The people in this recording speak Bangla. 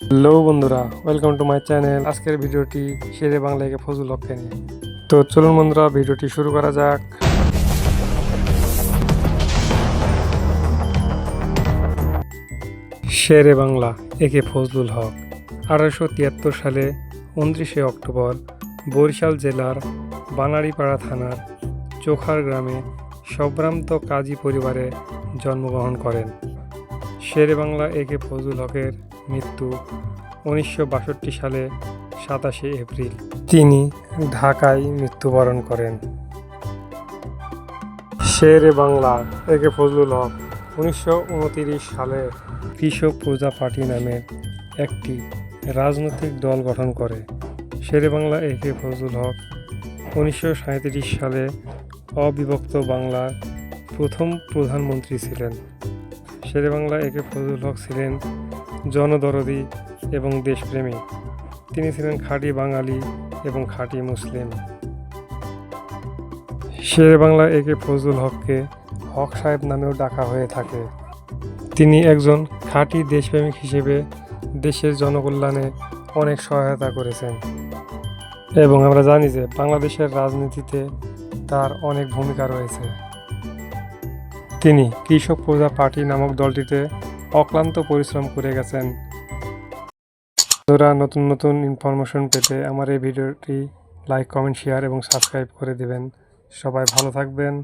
হ্যালো বন্ধুরা ওয়েলকাম টু মাই চ্যানেল আজকের ভিডিওটি শেরে বাংলাকে ফজল হককে নিয়ে। তো চলুন বন্ধুরা, ভিডিওটি শুরু করা যাক। শেরে বাংলা একে ফজলুল হক, আঠারোশো তিয়াত্তর সালে উনত্রিশে অক্টোবর বরিশাল জেলার বানারীপাড়া থানার চোখার গ্রামে সম্ভ্রান্ত কাজী পরিবারে জন্মগ্রহণ করেন। শেরে বাংলা এ কে ফজলুল হকের মৃত্যু উনিশশো বাষট্টি সালে সাতাশে এপ্রিল। তিনি ঢাকায় মৃত্যুবরণ করেন। শেরে বাংলা এ কে ফজলুল হক উনিশশো সালে কৃষক প্রজা পার্টি নামে একটি রাজনৈতিক দল গঠন করে। শেরে বাংলা এ কে ফজলুল হক উনিশশো সালে অবিভক্ত বাংলার প্রথম প্রধানমন্ত্রী ছিলেন। শেরে বাংলা একে ফজলুল হক ছিলেন জনদরদি এবং দেশপ্রেমী। তিনি ছিলেন খাঁটি বাঙালি এবং খাঁটি মুসলিম। শেরে বাংলা একে ফজলুল হককে হক সাহেব নামেও ডাকা হয়ে থাকে। তিনি একজন খাঁটি দেশপ্রেমিক হিসেবে দেশের জনকল্যাণে অনেক সহায়তা করেছেন। এবং আমরা জানি যে বাংলাদেশের রাজনীতিতে তার অনেক ভূমিকা রয়েছে। তিনি কৃষক প্রজা পার্টি নামক দলটিতে অক্লান্ত পরিশ্রম করে গেছেন। বন্ধুরা, নতুন নতুন ইনফরমেশন পেতে আমার এই ভিডিওটি লাইক কমেন্ট শেয়ার এবং সাবস্ক্রাইব করে দেবেন। সবাই ভালো থাকবেন।